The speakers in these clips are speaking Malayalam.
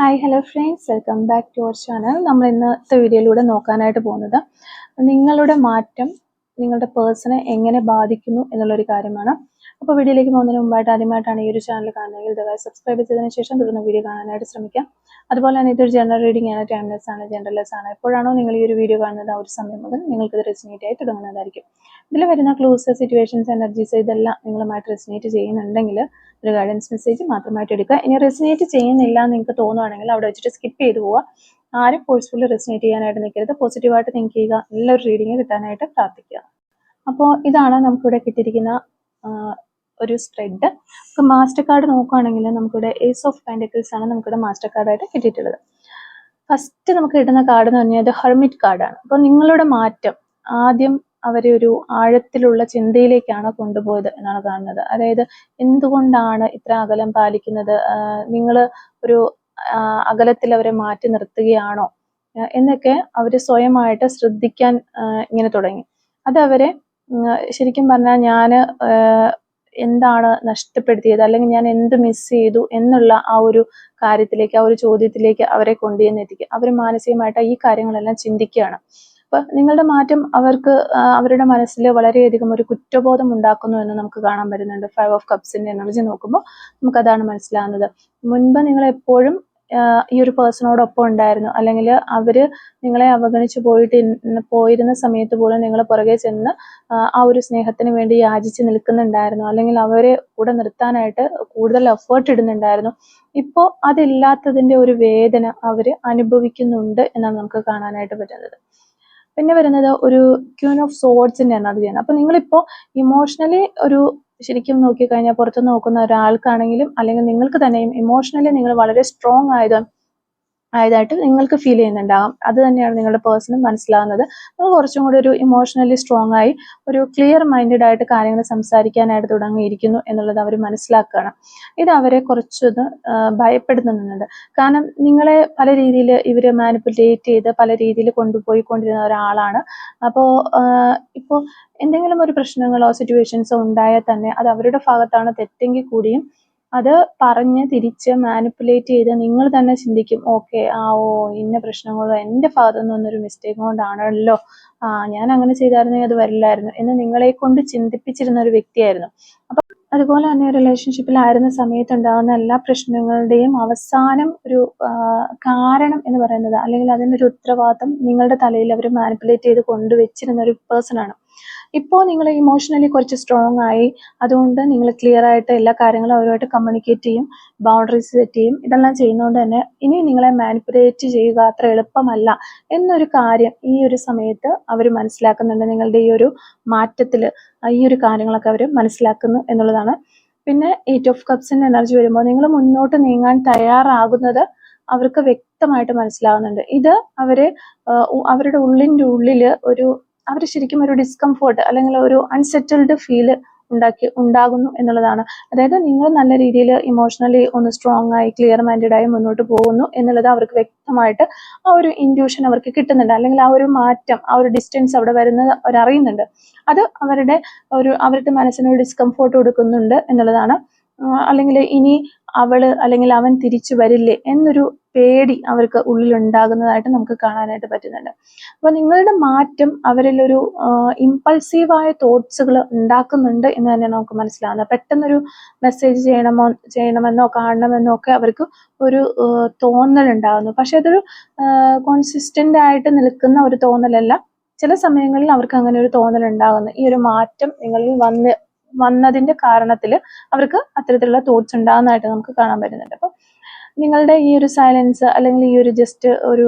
Hi hello friends welcome back to our channel നമ്മൾ ഇന്നത്തെ വീഡിയോയിലൂടെ നോക്കാനായിട്ട് പോകുന്നത് നിങ്ങളുടെ മാറ്റം നിങ്ങളുടെ പേഴ്സണെ എങ്ങനെ ബാധിക്കുന്നു എന്നുള്ളൊരു കാര്യമാണ്. അപ്പോൾ വീഡിയോയിലേക്ക് പോകുന്നതിന് മുമ്പായിട്ട് ആദ്യമായിട്ടാണ് ഈ ഒരു ചാനൽ കാണുന്നതെങ്കിൽ ദയവായി സബ്സ്ക്രൈബ് ചെയ്തതിന് ശേഷം തുടർന്ന് വീഡിയോ കാണാനായിട്ട് ശ്രമിക്കാം അതുപോലെ തന്നെ ഇതൊരു ജനറൽ റീഡിംഗ് ആണ് ടൈംലെസ് ആണ് ജനറൽലെസ് ആണ്. എപ്പോഴാണോ നിങ്ങൾ ഈ ഒരു വീഡിയോ കാണുന്നത് ആ ഒരു സമയം മുതൽ നിങ്ങൾക്ക് ഇത് റെസിനേറ്റ് ആയി തുടങ്ങുന്നതായിരിക്കും. ഇതിൽ വരുന്ന ക്ലൂസ് സിറ്റുവേഷൻസ് എനർജീസ് ഇതെല്ലാം നിങ്ങളുമായിട്ട് റെസിനേറ്റ് ചെയ്യുന്നുണ്ടെങ്കിൽ ഒരു ഗൈഡൻസ് മെസ്സേജ് മാത്രമായിട്ട് എടുക്കുക. ഇനി റെസിനേറ്റ് ചെയ്യുന്നില്ല എന്ന് നിങ്ങൾക്ക് തോന്നുവാണെങ്കിൽ അവിടെ വെച്ചിട്ട് സ്കിപ്പ് ചെയ്തു പോവുക. ആരും ഫോഴ്സ്ഫുള്ളി റെസിനേറ്റ് ചെയ്യാനായിട്ട് നിൽക്കരുത്. പോസിറ്റീവായിട്ട് തിങ്ക് ചെയ്യുക. നല്ലൊരു റീഡിങ് കിട്ടാനായിട്ട് പ്രാർത്ഥിക്കുക. അപ്പോൾ ഇതാണ് നമുക്കിവിടെ കിട്ടിയിരിക്കുന്ന ഒരു സ്പ്രെഡ് നമുക്ക് മാസ്റ്റർ കാർഡ് നോക്കുകയാണെങ്കിൽ നമുക്കിവിടെ ഏസ് ഓഫ് പെൻഡക്കിൾസ് ആണ് നമുക്കിവിടെ മാസ്റ്റർ കാർഡായിട്ട് കിട്ടിയിട്ടുള്ളത്. ഫസ്റ്റ് നമുക്ക് കിട്ടുന്ന കാർഡ് എന്ന് പറഞ്ഞാൽ ഹെർമിറ്റ് കാർഡാണ് അപ്പോൾ നിങ്ങളുടെ മാറ്റം ആദ്യം അവരെ ഒരു ആഴത്തിലുള്ള ചിന്തയിലേക്കാണ് കൊണ്ടുപോയത് എന്നാണ് കാണുന്നത്. അതായത് എന്തുകൊണ്ടാണ് ഇത്ര അകലം പാലിക്കുന്നത്? നിങ്ങൾ ഒരു അകലത്തിൽ അവരെ മാറ്റി നിർത്തുകയാണോ? എന്നൊക്കെ അവർ സ്വയമായിട്ട് ശ്രദ്ധിക്കാൻ ഇങ്ങനെ തുടങ്ങി. അതവരെ ശരിക്കും പറഞ്ഞാൽ ഞാൻ എന്താണ് നഷ്ടപ്പെടുത്തിയത്? അല്ലെങ്കിൽ ഞാൻ എന്ത് മിസ് ചെയ്തു എന്നുള്ള ആ ഒരു കാര്യത്തിലേക്ക് ആ ഒരു ചോദ്യത്തിലേക്ക് അവരെ കൊണ്ടുചെന്നെത്തിക്കുക അവർ മാനസികമായിട്ട് ഈ കാര്യങ്ങളെല്ലാം ചിന്തിക്കുകയാണ്. അപ്പൊ നിങ്ങളുടെ മാറ്റം അവർക്ക് അവരുടെ മനസ്സിൽ വളരെയധികം ഒരു കുറ്റബോധം ഉണ്ടാക്കുന്നു എന്ന് നമുക്ക് കാണാൻ പറ്റുന്നുണ്ട്. ഫൈവ് ഓഫ് കപ്സിന്റെ എനർജി നോക്കുമ്പോൾ നമുക്ക് അതാണ് മനസ്സിലാകുന്നത്. മുൻപ് നിങ്ങൾ എപ്പോഴും ഈ ഒരു പേഴ്സണോടൊപ്പം ഉണ്ടായിരുന്നു. അല്ലെങ്കിൽ അവർ നിങ്ങളെ അവഗണിച്ച് പോയിട്ട് പോയിരുന്ന സമയത്ത് പോലും നിങ്ങൾ പുറകെ ചെന്ന് ആ ഒരു സ്നേഹത്തിന് വേണ്ടി യാചിച്ച് നിൽക്കുന്നുണ്ടായിരുന്നു. അല്ലെങ്കിൽ അവരെ കൂടെ നിർത്താനായിട്ട് കൂടുതൽ എഫേർട്ട് ഇടുന്നുണ്ടായിരുന്നു. ഇപ്പോൾ അതില്ലാത്തതിന്റെ ഒരു വേദന അവർ അനുഭവിക്കുന്നുണ്ട് എന്നാണ് നമുക്ക് കാണാനായിട്ട് പറ്റുന്നത്. പിന്നെ വരുന്നത് ഒരു ക്യൂൻ ഓഫ് സോഡ്സിന്റെ ചെയ്യുന്നത്. അപ്പൊ നിങ്ങളിപ്പോ ഇമോഷണലി ഒരു ശരിക്കും നോക്കിക്കഴിഞ്ഞാൽ പുറത്ത് നോക്കുന്ന ഒരാൾക്കാണെങ്കിലും അല്ലെങ്കിൽ നിങ്ങൾക്ക് തന്നെയും ഇമോഷണലി നിങ്ങൾ വളരെ സ്ട്രോങ് ആയത് ആയതായിട്ട് നിങ്ങൾക്ക് ഫീൽ ചെയ്യുന്നുണ്ടാകാം. അത് തന്നെയാണ് നിങ്ങളുടെ പേഴ്സണും മനസ്സിലാകുന്നത് നിങ്ങൾ കുറച്ചും കൂടി ഒരു ഇമോഷണലി സ്ട്രോങ് ആയി ഒരു ക്ലിയർ മൈൻഡഡ് ആയിട്ട് കാര്യങ്ങൾ സംസാരിക്കാനായിട്ട് തുടങ്ങിയിരിക്കുന്നു എന്നുള്ളത് അവർ മനസ്സിലാക്കുകയാണ്. ഇത് അവരെ കുറച്ചൊന്ന് ഭയപ്പെടുന്നുണ്ട് കാരണം നിങ്ങളെ പല രീതിയിൽ ഇവർ മാനിപ്പുലേറ്റ് ചെയ്ത് പല രീതിയിൽ കൊണ്ടുപോയിക്കൊണ്ടിരുന്ന ഒരാളാണ്. അപ്പോൾ ഇപ്പോൾ എന്തെങ്കിലും ഒരു പ്രശ്നങ്ങളോ സിറ്റുവേഷൻസോ ഉണ്ടായാൽ തന്നെ അത് അവരുടെ ഭാഗത്താണ് തെറ്റെങ്കിൽ കൂടിയും അത് പറഞ്ഞ് തിരിച്ച് മാനിപ്പുലേറ്റ് ചെയ്ത് നിങ്ങൾ തന്നെ ചിന്തിക്കും ഓക്കെ ആ ഓ ഇന്ന പ്രശ്നങ്ങളോ എന്റെ ഭാഗത്തുനിന്ന് വന്നൊരു മിസ്റ്റേക്ക് കൊണ്ടാണല്ലോ ആ ഞാൻ അങ്ങനെ ചെയ്തായിരുന്നെങ്കിൽ അത് വരില്ലായിരുന്നു എന്ന് നിങ്ങളെ കൊണ്ട് ചിന്തിപ്പിച്ചിരുന്ന ഒരു വ്യക്തിയായിരുന്നു. അപ്പൊ അതുപോലെ തന്നെ റിലേഷൻഷിപ്പിലായിരുന്ന സമയത്ത് ഉണ്ടാകുന്ന എല്ലാ പ്രശ്നങ്ങളുടെയും അവസാനം ഒരു കാരണം എന്ന് പറയുന്നത് അല്ലെങ്കിൽ അതിന്റെ ഒരു ഉത്തരവാദിത്തം നിങ്ങളുടെ തലയിൽ അവർ മാനിപ്പുലേറ്റ് ചെയ്ത് കൊണ്ടുവച്ചിരുന്ന ഒരു പേഴ്സൺ ആണ്. ഇപ്പോൾ നിങ്ങൾ ഇമോഷണലി കുറച്ച് സ്ട്രോങ് ആയി. അതുകൊണ്ട് നിങ്ങൾ ക്ലിയർ ആയിട്ട് എല്ലാ കാര്യങ്ങളും അവരുമായിട്ട് കമ്മ്യൂണിക്കേറ്റ് ചെയ്യും ബൗണ്ടറീസ് സെറ്റ് ചെയ്യും. ഇതെല്ലാം ചെയ്യുന്നതുകൊണ്ട് തന്നെ ഇനി നിങ്ങളെ മാനിപ്പുലേറ്റ് ചെയ്യുക അത്ര എളുപ്പമല്ല എന്നൊരു കാര്യം ഈ ഒരു സമയത്ത് അവർ മനസ്സിലാക്കുന്നുണ്ട്. നിങ്ങളുടെ ഈ ഒരു മാറ്റത്തിൽ ഈ ഒരു കാര്യങ്ങളൊക്കെ അവർ മനസ്സിലാക്കുന്നു എന്നുള്ളതാണ്. പിന്നെ എയ്റ്റ് ഓഫ് കപ്സിന്റെ എനർജി വരുമ്പോൾ നിങ്ങൾ മുന്നോട്ട് നീങ്ങാൻ തയ്യാറാകുന്നത് അവർക്ക് വ്യക്തമായിട്ട് മനസ്സിലാകുന്നുണ്ട് ഇത് അവർ അവരുടെ ഉള്ളിന്റെ ഉള്ളിൽ ഒരു അവർ ശരിക്കും ഒരു ഡിസ്കംഫേർട്ട് അല്ലെങ്കിൽ ഒരു അൺസെറ്റിൽഡ് ഫീൽ ഉണ്ടാക്കി ഉണ്ടാകുന്നു എന്നുള്ളതാണ്. അതായത് നിങ്ങൾ നല്ല രീതിയിൽ ഇമോഷണലി ഒന്ന് സ്ട്രോങ് ആയി ക്ലിയർ മൈൻഡഡ് ആയി മുന്നോട്ട് പോകുന്നു എന്നുള്ളത് അവർക്ക് വ്യക്തമായിട്ട് ആ ഒരു ഇൻഡ്യൂഷൻ അവർക്ക് കിട്ടുന്നുണ്ട്. അല്ലെങ്കിൽ ആ ഒരു മാറ്റം ആ ഒരു ഡിസ്റ്റൻസ് അവിടെ വരുന്നത് അവർ അറിയുന്നുണ്ട് അത് അവരുടെ ഒരു അവരുടെ മനസ്സിനൊരു ഡിസ്കംഫോർട്ട് കൊടുക്കുന്നുണ്ട് എന്നുള്ളതാണ് അല്ലെങ്കിൽ ഇനി അവൾ അല്ലെങ്കിൽ അവൻ തിരിച്ചു വരില്ലേ എന്നൊരു പേടി അവർക്ക് ഉള്ളിലുണ്ടാകുന്നതായിട്ട് നമുക്ക് കാണാനായിട്ട് പറ്റുന്നുണ്ട്. അപ്പോൾ നിങ്ങളുടെ മാറ്റം അവരിലൊരു ഇമ്പൾസീവായ തോട്ട്സുകൾ ഉണ്ടാക്കുന്നുണ്ട് എന്ന് തന്നെ നമുക്ക് മനസ്സിലാവുന്നത്. പെട്ടെന്നൊരു മെസ്സേജ് ചെയ്യണമോ ചെയ്യണമെന്നോ കാണണമെന്നോ ഒക്കെ അവർക്ക് ഒരു തോന്നൽ ഉണ്ടാകുന്നു പക്ഷെ അതൊരു കോൺസിസ്റ്റന്റ് ആയിട്ട് നിൽക്കുന്ന ഒരു തോന്നലല്ല. ചില സമയങ്ങളിൽ അവർക്ക് അങ്ങനെ ഒരു തോന്നൽ ഉണ്ടാകുന്നു. ഈ ഒരു മാറ്റം നിങ്ങളിൽ വന്ന് വന്നതിന്റെ കാരണത്തിൽ അവർക്ക് അത്തരത്തിലുള്ള തോട്ട്സ് ഉണ്ടാകുന്നതായിട്ട് നമുക്ക് കാണാൻ പറ്റുന്നുണ്ട്. അപ്പം നിങ്ങളുടെ ഈ ഒരു സൈലൻസ് അല്ലെങ്കിൽ ഈ ഒരു ജസ്റ്റ് ഒരു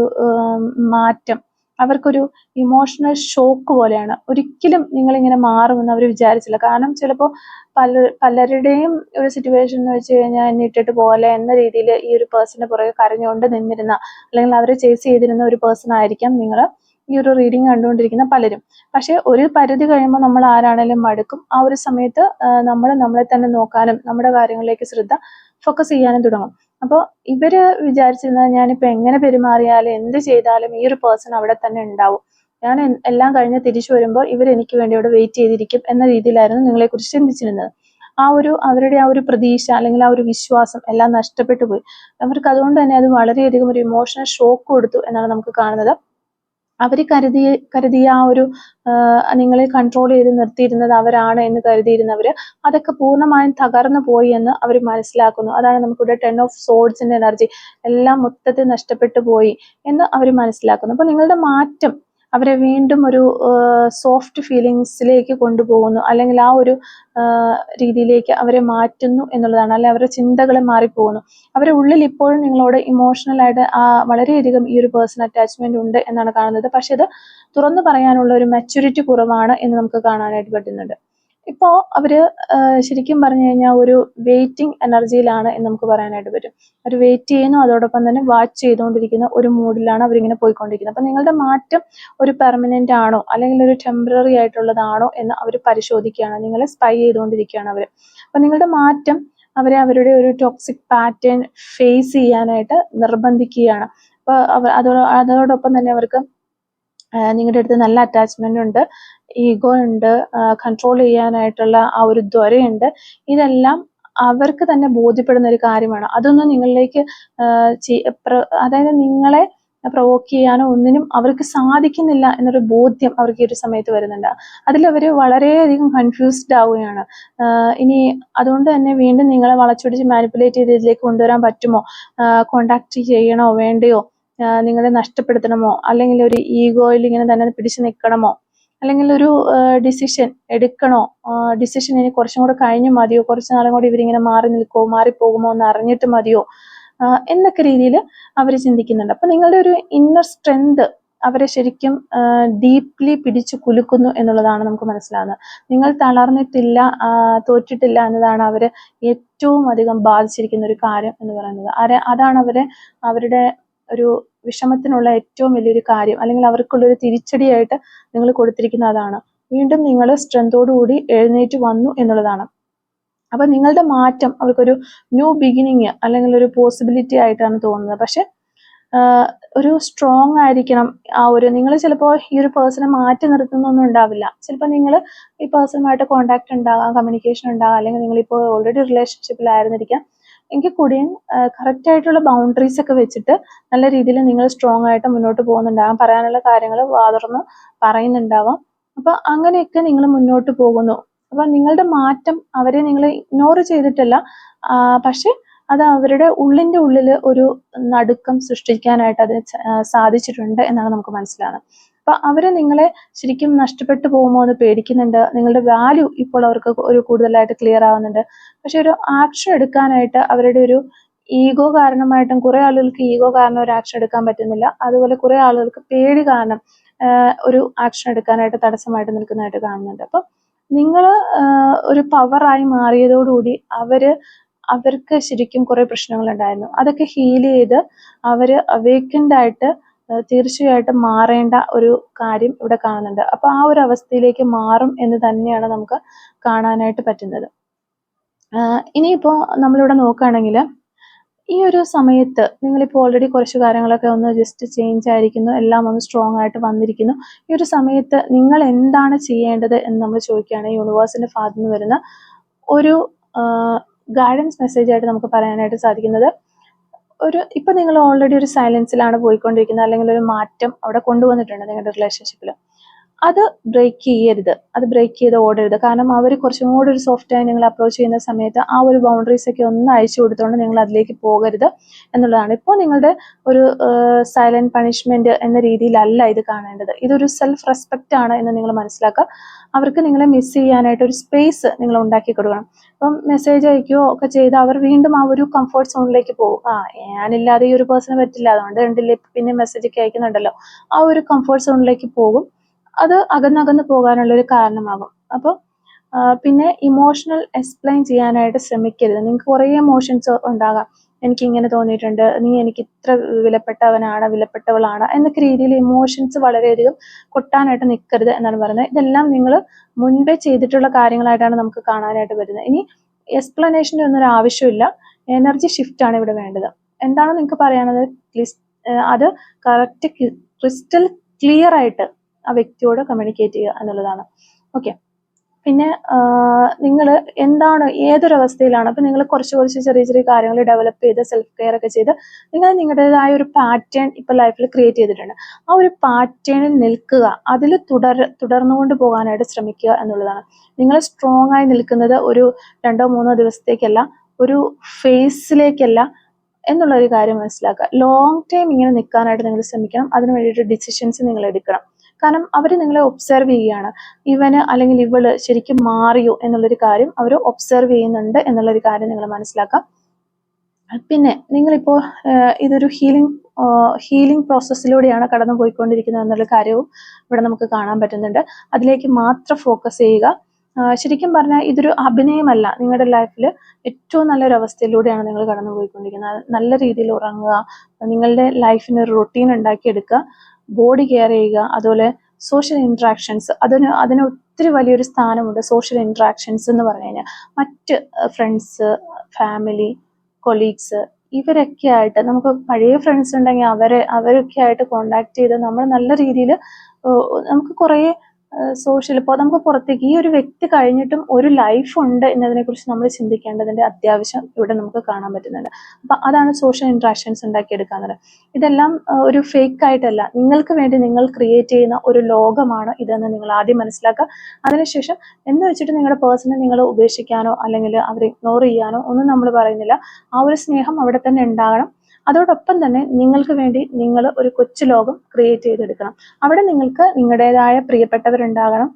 മാറ്റം അവർക്കൊരു ഇമോഷണൽ ഷോക്ക് പോലെയാണ്. ഒരിക്കലും നിങ്ങൾ ഇങ്ങനെ മാറുമെന്ന് അവർ വിചാരിച്ചില്ല. കാരണം ചിലപ്പോൾ പല പലരുടെയും ഒരു സിറ്റുവേഷൻ എന്ന് വെച്ച് കഴിഞ്ഞാൽ എന്നെ ഇട്ടിട്ട് പോലെ എന്ന രീതിയിൽ ഈ ഒരു പേഴ്സണിന്റെ പുറകെ കരഞ്ഞുകൊണ്ട് നിന്നിരുന്ന അല്ലെങ്കിൽ അവരെ ചേസ് ചെയ്തിരുന്ന ഒരു പേഴ്സൺ ആയിരിക്കാം നിങ്ങൾ ഈ ഒരു റീഡിങ് കണ്ടുകൊണ്ടിരിക്കുന്ന പലരും. പക്ഷെ ഒരു പരിധി കഴിയുമ്പോൾ നമ്മൾ ആരാണേലും മടുക്കും. ആ ഒരു സമയത്ത് നമ്മൾ നമ്മളെ തന്നെ നോക്കാനും നമ്മുടെ കാര്യങ്ങളിലേക്ക് ശ്രദ്ധ ഫോക്കസ് ചെയ്യാനും തുടങ്ങും. അപ്പോൾ ഇവർ വിചാരിച്ചിരുന്നത് ഞാനിപ്പോൾ എങ്ങനെ പെരുമാറിയാലും എന്ത് ചെയ്താലും ഈ ഒരു പേഴ്സൺ അവിടെ തന്നെ ഉണ്ടാവും. ഞാൻ എല്ലാം കഴിഞ്ഞ് തിരിച്ചു വരുമ്പോൾ ഇവർ എനിക്ക് വേണ്ടി അവിടെ വെയിറ്റ് ചെയ്തിരിക്കും എന്ന രീതിയിലായിരുന്നു നിങ്ങളെ കുറിച്ച് ചിന്തിച്ചിരുന്നത്. ആ ഒരു അവരുടെ ആ ഒരു പ്രതീക്ഷ അല്ലെങ്കിൽ ആ ഒരു വിശ്വാസം എല്ലാം നഷ്ടപ്പെട്ടു പോയി. അവർക്ക് അതുകൊണ്ട് തന്നെ അത് വളരെയധികം ഒരു ഇമോഷണൽ ഷോക്ക് കൊടുത്തു എന്നാണ് നമുക്ക് കാണുന്നത്. അവർ കരുതി കരുതിയ ആ ഒരു നിങ്ങളെ കൺട്രോൾ ചെയ്ത് നിർത്തിയിരുന്നത് അവരാണ് എന്ന് കരുതിയിരുന്നവർ അതൊക്കെ പൂർണമായും തകർന്നു പോയി എന്ന് അവർ മനസ്സിലാക്കുന്നു. അതാണ് നമുക്കിവിടെ ടെൻ ഓഫ് സോഡ്സിന്റെ എനർജി എല്ലാം മൊത്തത്തിൽ നഷ്ടപ്പെട്ടു പോയി എന്ന് അവർ മനസ്സിലാക്കുന്നു. അപ്പോൾ നിങ്ങളുടെ മാറ്റം അവരെ വീണ്ടും ഒരു സോഫ്റ്റ് ഫീലിങ്സിലേക്ക് കൊണ്ടുപോകുന്നു. അല്ലെങ്കിൽ ആ ഒരു രീതിയിലേക്ക് അവരെ മാറ്റുന്നു എന്നുള്ളതാണ്. അല്ലെങ്കിൽ അവരുടെ ചിന്തകൾ മാറിപ്പോകുന്നു. അവരുടെ ഉള്ളിൽ ഇപ്പോഴും നിങ്ങളോട് ഇമോഷണലായിട്ട് ആ വളരെയധികം ഈ ഒരു പേഴ്സൺ അറ്റാച്ച്മെന്റ് ഉണ്ട് എന്നാണ് കാണുന്നത്. പക്ഷെ അത് തുറന്നു പറയാനുള്ള ഒരു മെച്യൂരിറ്റി കുറവാണ് എന്ന് നമുക്ക് കാണാനായിട്ട് പറ്റുന്നുണ്ട്. ഇപ്പോ അവർ ശരിക്കും പറഞ്ഞു കഴിഞ്ഞാൽ ഒരു വെയിറ്റിംഗ് എനർജിയിലാണ് എന്ന് നമുക്ക് പറയാനായിട്ട് പറ്റും. അവർ വെയിറ്റ് ചെയ്യുന്നു അതോടൊപ്പം തന്നെ വാച്ച് ചെയ്തുകൊണ്ടിരിക്കുന്ന ഒരു മൂഡിലാണ് അവരിങ്ങനെ പോയിക്കൊണ്ടിരിക്കുന്നത്. അപ്പൊ നിങ്ങളുടെ മാറ്റം ഒരു പെർമനന്റ് ആണോ അല്ലെങ്കിൽ ഒരു ടെമ്പററി ആയിട്ടുള്ളതാണോ എന്ന് അവർ പരിശോധിക്കുകയാണ്. നിങ്ങളെ സ്പൈ ചെയ്തുകൊണ്ടിരിക്കുകയാണ് അവർ അപ്പൊ നിങ്ങളുടെ മാറ്റം അവരെ അവരുടെ ഒരു ടോക്സിക് പാറ്റേൺ ഫേസ് ചെയ്യാനായിട്ട് നിർബന്ധിക്കുകയാണ്. അപ്പൊ അതോടൊപ്പം തന്നെ അവർക്ക് നിങ്ങളുടെ അടുത്ത് നല്ല അറ്റാച്ച്മെന്റ് ഉണ്ട്. ഈഗോ ഉണ്ട്. കൺട്രോൾ ചെയ്യാനായിട്ടുള്ള ആ ഒരു ത്വരയുണ്ട്. ഇതെല്ലാം അവർക്ക് തന്നെ ബോധ്യപ്പെടുന്ന ഒരു കാര്യമാണ്. അതൊന്നും നിങ്ങളിലേക്ക് അതായത് നിങ്ങളെ പ്രൊവോക്ക് ചെയ്യാനോ ഒന്നിനും അവർക്ക് സാധിക്കുന്നില്ല എന്നൊരു ബോധ്യം അവർക്ക് ഈ ഒരു സമയത്ത് വരുന്നുണ്ട്. അതിൽ അവർ വളരെയധികം കൺഫ്യൂസ്ഡ് ആവുകയാണ്. ഇനി അതുകൊണ്ട് തന്നെ വീണ്ടും നിങ്ങളെ വളച്ചൊടിച്ച് മാനിപ്പുലേറ്റ് ചെയ്ത് ഇതിലേക്ക് കൊണ്ടുവരാൻ പറ്റുമോ? കോണ്ടാക്ട് ചെയ്യണോ വേണ്ടയോ? നിങ്ങളെ നഷ്ടപ്പെടുത്തണമോ? അല്ലെങ്കിൽ ഒരു ഈഗോയിൽ ഇങ്ങനെ തന്നെ പിടിച്ചു നിൽക്കണമോ? അല്ലെങ്കിൽ ഒരു ഡിസിഷൻ എടുക്കണോ? ഡിസിഷൻ ഇനി കുറച്ചും കൂടെ കഴിഞ്ഞു മതിയോ? കുറച്ച് നാളും കൂടി ഇവരിങ്ങനെ മാറി നിൽക്കുമോ മാറിപ്പോകുമോ എന്ന് അറിഞ്ഞിട്ട് മതിയോ? എന്നൊക്കെ രീതിയിൽ അവർ ചിന്തിക്കുന്നുണ്ട്. അപ്പൊ നിങ്ങളുടെ ഒരു ഇന്നർ സ്ട്രെങ്ത് അവരെ ശരിക്കും ഡീപ്ലി പിടിച്ചു കുലുക്കുന്നു എന്നുള്ളതാണ് നമുക്ക് മനസ്സിലാകുന്നത് നിങ്ങൾ തളർന്നിട്ടില്ല തോറ്റിട്ടില്ല എന്നതാണ് അവരെ ഏറ്റവും അധികം ബാധിച്ചിരിക്കുന്ന ഒരു കാര്യം എന്ന് പറയുന്നത്. അതാണ് അവരെ അവരുടെ ഒരു വിഷമത്തിനുള്ള ഏറ്റവും വലിയൊരു കാര്യം അല്ലെങ്കിൽ അവർക്കുള്ള ഒരു തിരിച്ചടിയായിട്ട് നിങ്ങൾ കൊടുത്തിരിക്കുന്ന അതാണ്. വീണ്ടും നിങ്ങൾ സ്ട്രെങ്തോടുകൂടി എഴുന്നേറ്റ് വന്നു എന്നുള്ളതാണ്. അപ്പൊ നിങ്ങളുടെ മാറ്റം അവർക്കൊരു ന്യൂ ബിഗിനിങ് അല്ലെങ്കിൽ ഒരു പോസിബിലിറ്റി ആയിട്ടാണ് തോന്നുന്നത്. പക്ഷെ ഒരു സ്ട്രോങ് ആയിരിക്കണം ആ ഒരു നിങ്ങൾ ചിലപ്പോൾ ഈ ഒരു പേഴ്സണെ മാറ്റി നിർത്തുന്നൊന്നും ഉണ്ടാവില്ല. ചിലപ്പോൾ നിങ്ങൾ ഈ പേഴ്സണുമായിട്ട് കോണ്ടാക്ട് ഉണ്ടാകാം കമ്മ്യൂണിക്കേഷൻ ഉണ്ടാകാം അല്ലെങ്കിൽ നിങ്ങളിപ്പോൾ ഓൾറെഡി റിലേഷൻഷിപ്പിലായിരുന്നിരിക്കാം എങ്കിൽ കൂടിയും കറക്റ്റ് ആയിട്ടുള്ള ബൗണ്ടറീസ് ഒക്കെ വെച്ചിട്ട് നല്ല രീതിയിൽ നിങ്ങൾ സ്ട്രോങ് ആയിട്ട് മുന്നോട്ട് പോകുന്നുണ്ടാകാം പറയാനുള്ള കാര്യങ്ങൾ വാതർന്ന് പറയുന്നുണ്ടാവാം. അപ്പൊ അങ്ങനെയൊക്കെ നിങ്ങൾ മുന്നോട്ട് പോകുന്നു. അപ്പൊ നിങ്ങളുടെ മാറ്റം അവരെ നിങ്ങൾ ഇഗ്നോർ ചെയ്തിട്ടല്ല. പക്ഷെ അത് അവരുടെ ഉള്ളിന്റെ ഉള്ളിൽ ഒരു നടുക്കം സൃഷ്ടിക്കാനായിട്ട് അതിന് സാധിച്ചിട്ടുണ്ട് എന്നാണ് നമുക്ക് മനസ്സിലാകുന്നത് അപ്പൊ അവർ നിങ്ങളെ ശരിക്കും നഷ്ടപ്പെട്ടു പോകുമോ എന്ന് പേടിക്കുന്നുണ്ട്. നിങ്ങളുടെ വാല്യൂ ഇപ്പോൾ അവർക്ക് ഒരു കൂടുതലായിട്ട് ക്ലിയർ ആവുന്നുണ്ട്. പക്ഷെ ഒരു ആക്ഷൻ എടുക്കാനായിട്ട് അവരുടെ ഒരു ഈഗോ കാരണമായിട്ടും കുറെ ആളുകൾക്ക് ഈഗോ കാരണം ഒരു ആക്ഷൻ എടുക്കാൻ പറ്റുന്നില്ല. അതുപോലെ കുറെ ആളുകൾക്ക് പേടി കാരണം ഒരു ആക്ഷൻ എടുക്കാനായിട്ട് തടസ്സമായിട്ട് നിൽക്കുന്നതായിട്ട് കാണുന്നുണ്ട്. അപ്പം നിങ്ങൾ ഒരു പവറായി മാറിയതോടുകൂടി അവർ അവർക്ക് ശരിക്കും കുറെ പ്രശ്നങ്ങൾ ഉണ്ടായിരുന്നു അതൊക്കെ ഹീൽ ചെയ്ത് അവർ അവേക്കൻഡ് ആയിട്ട് തീർച്ചയായിട്ടും മാറേണ്ട ഒരു കാര്യം ഇവിടെ കാണുന്നുണ്ട്. അപ്പൊ ആ ഒരു അവസ്ഥയിലേക്ക് മാറും എന്ന് തന്നെയാണ് നമുക്ക് കാണാനായിട്ട് പറ്റുന്നത്. ഇനിയിപ്പോ നമ്മളിവിടെ നോക്കുകയാണെങ്കിൽ ഈ ഒരു സമയത്ത് നിങ്ങളിപ്പോൾ ഓൾറെഡി കുറച്ച് കാര്യങ്ങളൊക്കെ ഒന്ന് ജസ്റ്റ് ചേഞ്ച് ആയിരിക്കുന്നു എല്ലാം ഒന്ന് സ്ട്രോങ് ആയിട്ട് വന്നിരിക്കുന്നു. ഈ ഒരു സമയത്ത് നിങ്ങൾ എന്താണ് ചെയ്യേണ്ടത് എന്ന് നമ്മൾ ചോദിക്കുകയാണ്. യൂണിവേഴ്സിന്റെ ഭാഗത്ത് നിന്ന് വരുന്ന ഒരു ഗൈഡൻസ് മെസ്സേജ് ആയിട്ട് നമുക്ക് പറയാനായിട്ട് സാധിക്കുന്നത് ഒരു ഇപ്പൊ നിങ്ങൾ ഓൾറെഡി ഒരു സൈലൻസിലാണ് പോയിക്കൊണ്ടിരിക്കുന്നത് അല്ലെങ്കിൽ ഒരു മാറ്റം അവിടെ കൊണ്ടുവന്നിട്ടുണ്ട് നിങ്ങളുടെ റിലേഷൻഷിപ്പിൽ അത് ബ്രേക്ക് ചെയ്യരുത്. അത് ബ്രേക്ക് ചെയ്ത് ഓടരുത്. കാരണം അവർ കുറച്ചും കൂടി ഒരു സോഫ്റ്റ് ആയി നിങ്ങൾ അപ്രോച്ച് ചെയ്യുന്ന സമയത്ത് ആ ഒരു ബൗണ്ടറീസ് ഒക്കെ ഒന്ന് അയച്ചു കൊടുത്തുകൊണ്ട് നിങ്ങൾ അതിലേക്ക് പോകരുത് എന്നുള്ളതാണ്. ഇപ്പോൾ നിങ്ങളുടെ ഒരു സൈലന്റ് പണിഷ്മെന്റ് എന്ന രീതിയിലല്ല ഇത് കാണേണ്ടത്. ഇതൊരു സെൽഫ് റെസ്പെക്റ്റ് ആണ് എന്ന് നിങ്ങൾ മനസ്സിലാക്കുക. അവർക്ക് നിങ്ങളെ മിസ് ചെയ്യാനായിട്ട് ഒരു സ്പേസ് നിങ്ങൾ ഉണ്ടാക്കി കൊടുക്കണം. അപ്പം മെസ്സേജ് അയക്കുകയോ ഒക്കെ ചെയ്ത് അവർ വീണ്ടും ആ ഒരു കംഫർട്ട് സോണിലേക്ക് പോകും. ആ ഞാനില്ലാതെ ഈ ഒരു പേഴ്സണ് പറ്റില്ല. അതുകൊണ്ട് കണ്ടില്ലേ പിന്നെ മെസ്സേജ് ഒക്കെ അയക്കുന്നുണ്ടല്ലോ. ആ ഒരു കംഫർട്ട് സോണിലേക്ക് പോകും. അത് അകന്നകന്ന് പോകാനുള്ള ഒരു കാരണമാകും അപ്പോൾ പിന്നെ ഇമോഷണൽ എക്സ്പ്ലെയിൻ ചെയ്യാനായിട്ട് ശ്രമിക്കരുത്. നിങ്ങൾക്ക് കുറേ ഇമോഷൻസ് ഉണ്ടാകാം. എനിക്ക് ഇങ്ങനെ തോന്നിയിട്ടുണ്ട്. നീ എനിക്ക് ഇത്ര വിലപ്പെട്ടവനാണ് വിലപ്പെട്ടവളാണ് എന്നൊക്കെ രീതിയിൽ ഇമോഷൻസ് വളരെയധികം കൊട്ടാനായിട്ട് നിൽക്കരുത് എന്നാണ് പറയുന്നത്. ഇതെല്ലാം നിങ്ങൾ മുൻപേ ചെയ്തിട്ടുള്ള കാര്യങ്ങളായിട്ടാണ് നമുക്ക് കാണാനായിട്ട് വരുന്നത് ഇനി എക്സ്പ്ലനേഷന്റെ ഒന്നും ഒരു ആവശ്യമില്ല. എനർജി ഷിഫ്റ്റ് ആണ് ഇവിടെ വേണ്ടത്. എന്താണ് നിങ്ങൾക്ക് പറയാനുള്ളത്? അത് കറക്റ്റ് ക്രിസ്റ്റൽ ക്ലിയർ ആയിട്ട് ആ വ്യക്തിയോട് കമ്മ്യൂണിക്കേറ്റ് ചെയ്യുക എന്നുള്ളതാണ്. ഓക്കെ പിന്നെ നിങ്ങൾ എന്താണ് ഏതൊരവസ്ഥയിലാണ് അപ്പം നിങ്ങൾ കുറച്ച് കുറച്ച് ചെറിയ ചെറിയ കാര്യങ്ങൾ ഡെവലപ്പ് ചെയ്ത് സെൽഫ് കെയർ ഒക്കെ ചെയ്ത് നിങ്ങൾ നിങ്ങളുടേതായ ഒരു പാറ്റേൺ ഇപ്പം ലൈഫിൽ ക്രിയേറ്റ് ചെയ്തിട്ടുണ്ട്. ആ ഒരു പാറ്റേണിൽ നിൽക്കുക അതിൽ തുടർ തുടർന്നുകൊണ്ട് പോകാനായിട്ട് ശ്രമിക്കുക എന്നുള്ളതാണ്. നിങ്ങൾ സ്ട്രോങ് ആയി നിൽക്കുന്നത് ഒരു രണ്ടോ മൂന്നോ ദിവസത്തേക്കല്ല ഒരു ഫേസിലേക്കല്ല എന്നുള്ള ഒരു കാര്യം മനസ്സിലാക്കുക. ലോങ് ടൈം ഇങ്ങനെ നിൽക്കാനായിട്ട് നിങ്ങൾ ശ്രമിക്കണം അതിന് വേണ്ടിയിട്ട് ഡിസിഷൻസ് നിങ്ങൾ എടുക്കണം. കാരണം അവർ നിങ്ങളെ ഒബ്സർവ് ചെയ്യുകയാണ്. ഇവന് അല്ലെങ്കിൽ ഇവൾ ശരിക്കും മാറിയോ എന്നുള്ളൊരു കാര്യം അവർ ഒബ്സർവ് ചെയ്യുന്നുണ്ട് എന്നുള്ളൊരു കാര്യം നിങ്ങൾ മനസ്സിലാക്കാം. പിന്നെ നിങ്ങളിപ്പോൾ ഇതൊരു ഹീലിംഗ് ഹീലിംഗ് പ്രോസസ്സിലൂടെയാണ് കടന്നു പോയിക്കൊണ്ടിരിക്കുന്നത് എന്നുള്ള കാര്യവും ഇവിടെ നമുക്ക് കാണാൻ പറ്റുന്നുണ്ട്. അതിലേക്ക് മാത്രം ഫോക്കസ് ചെയ്യുക. ശരിക്കും പറഞ്ഞാൽ ഇതൊരു അഭിനയമല്ല. നിങ്ങളുടെ ലൈഫിൽ ഏറ്റവും നല്ലൊരു അവസ്ഥയിലൂടെയാണ് നിങ്ങൾ കടന്നു പോയിക്കൊണ്ടിരിക്കുന്നത് നല്ല രീതിയിൽ ഉറങ്ങുക നിങ്ങളുടെ ലൈഫിന് ഒരു റൊട്ടീൻ ഉണ്ടാക്കിയെടുക്കുക. ബോഡി കെയർ ചെയ്യുക അതുപോലെ സോഷ്യൽ ഇൻട്രാക്ഷൻസ് അതിന് അതിന് ഒത്തിരി വലിയൊരു സ്ഥാനമുണ്ട് സോഷ്യൽ ഇൻട്രാക്ഷൻസ് എന്ന് പറഞ്ഞു കഴിഞ്ഞാൽ. മറ്റ് ഫ്രണ്ട്സ് ഫാമിലി കൊളീഗ്സ് ഇവരൊക്കെ ആയിട്ട് നമുക്ക് പഴയ ഫ്രണ്ട്സ് ഉണ്ടെങ്കിൽ അവരെ അവരൊക്കെ ആയിട്ട് കോണ്ടാക്ട് ചെയ്ത് നമ്മൾ നല്ല രീതിയിൽ നമുക്ക് കുറേ സോഷ്യൽ ഇപ്പോൾ നമുക്ക് പുറത്തേക്ക് ഈ ഒരു വ്യക്തി കഴിഞ്ഞിട്ടും ഒരു ലൈഫ് ഉണ്ട് എന്നതിനെക്കുറിച്ച് നമ്മൾ ചിന്തിക്കേണ്ടതിന്റെ അത്യാവശ്യം ഇവിടെ നമുക്ക് കാണാൻ പറ്റുന്നുണ്ട്. അപ്പം അതാണ് സോഷ്യൽ ഇൻട്രാക്ഷൻസ് ഉണ്ടാക്കിയെടുക്കാന്നത് ഇതെല്ലാം ഒരു ഫേക്ക് ആയിട്ടല്ല. നിങ്ങൾക്ക് വേണ്ടി നിങ്ങൾ ക്രിയേറ്റ് ചെയ്യുന്ന ഒരു ലോകമാണ് ഇതെന്ന് നിങ്ങൾ ആദ്യം മനസ്സിലാക്കുക. അതിനുശേഷം എന്ന് വെച്ചിട്ട് നിങ്ങളുടെ പേഴ്സണെ നിങ്ങൾ ഉപേക്ഷിക്കാനോ അല്ലെങ്കിൽ അവരെ ഇഗ്നോർ ചെയ്യാനോ ഒന്നും നമ്മൾ പറയുന്നില്ല. ആ ഒരു സ്നേഹം അവിടെ തന്നെ ഉണ്ടാകണം. അതോടൊപ്പം തന്നെ നിങ്ങൾക്ക് വേണ്ടി നിങ്ങൾ ഒരു കൊച്ചു ലോകം ക്രിയേറ്റ് ചെയ്തെടുക്കണം. അവിടെ നിങ്ങൾക്ക് നിങ്ങളുടേതായ പ്രിയപ്പെട്ടവരുണ്ടാകണം.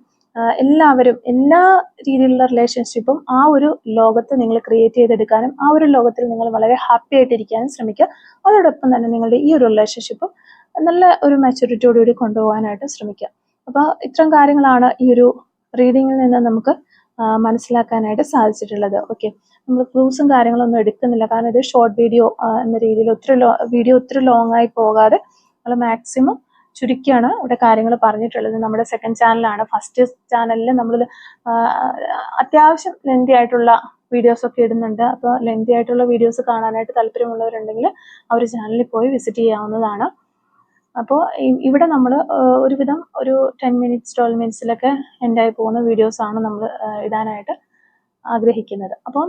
എല്ലാവരും എല്ലാ രീതിയിലുള്ള റിലേഷൻഷിപ്പും ആ ഒരു ലോകത്ത് നിങ്ങൾ ക്രിയേറ്റ് ചെയ്തെടുക്കാനും ആ ഒരു ലോകത്തിൽ നിങ്ങൾ വളരെ ഹാപ്പി ആയിട്ടിരിക്കാനും ശ്രമിക്കുക. അതോടൊപ്പം തന്നെ നിങ്ങളുടെ ഈ ഒരു റിലേഷൻഷിപ്പും നല്ല ഒരു മെച്ചൂരിറ്റിയോടുകൂടി കൊണ്ടുപോകാനായിട്ട് ശ്രമിക്കുക. അപ്പോൾ ഇത്തരം കാര്യങ്ങളാണ് ഈ ഒരു റീഡിങ്ങിൽ നിന്ന് നമുക്ക് മനസ്സിലാക്കാനായിട്ട് സാധിച്ചിട്ടുള്ളത്. ഓക്കെ നമ്മൾ ക്ലൂസും കാര്യങ്ങളൊന്നും എടുക്കുന്നില്ല. കാരണം ഇത് ഷോർട്ട് വീഡിയോ എന്ന രീതിയിൽ ഒത്തിരി വീഡിയോ ഒത്തിരി ലോങ് ആയി പോകാതെ നമ്മൾ മാക്സിമം ചുരുക്കിയാണ് ഇവിടെ കാര്യങ്ങൾ പറഞ്ഞിട്ടുള്ളത്. നമ്മുടെ സെക്കൻഡ് ചാനലാണ് ഫസ്റ്റ് ചാനലിൽ നമ്മൾ അത്യാവശ്യം ലെന്തി ആയിട്ടുള്ള വീഡിയോസ് ഒക്കെ ഇടുന്നുണ്ട്. അപ്പോൾ ലെന്തി ആയിട്ടുള്ള വീഡിയോസ് കാണാനായിട്ട് താല്പര്യമുള്ളവരുണ്ടെങ്കിൽ ആ ഒരു ചാനലിൽ പോയി വിസിറ്റ് ചെയ്യാവുന്നതാണ്. അപ്പോൾ ഇവിടെ നമ്മൾ ഒരുവിധം ഒരു ടെൻ മിനിറ്റ്സ് ട്വൽവ് മിനിറ്റ്സിലൊക്കെ എൻഡായി പോകുന്ന വീഡിയോസാണ് നമ്മൾ ഇടാനായിട്ട് ആഗ്രഹിക്കുന്നത്. അപ്പം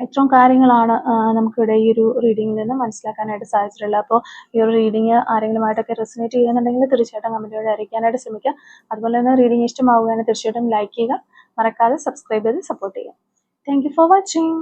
ഇത്രയും കാര്യങ്ങളാണ് നമുക്കിവിടെ ഈ ഒരു റീഡിങ്ങിൽ നിന്ന് മനസ്സിലാക്കാനായിട്ട് സാധിച്ചിട്ടുള്ളത്. അപ്പോൾ ഈ ഒരു റീഡിങ് ആരെങ്കിലുമായിട്ടൊക്കെ റെസിനേറ്റ് ചെയ്യുന്നുണ്ടെങ്കിൽ തീർച്ചയായിട്ടും കമന്റുകളെ അറിയിക്കാനായിട്ട് ശ്രമിക്കുക അതുപോലെ തന്നെ റീഡിങ് ഇഷ്ടമാവുകയാണെങ്കിൽ തീർച്ചയായിട്ടും ലൈക്ക് ചെയ്യുക. മറക്കാതെ സബ്സ്ക്രൈബ് ചെയ്ത് സപ്പോർട്ട് ചെയ്യുക. Thank for watching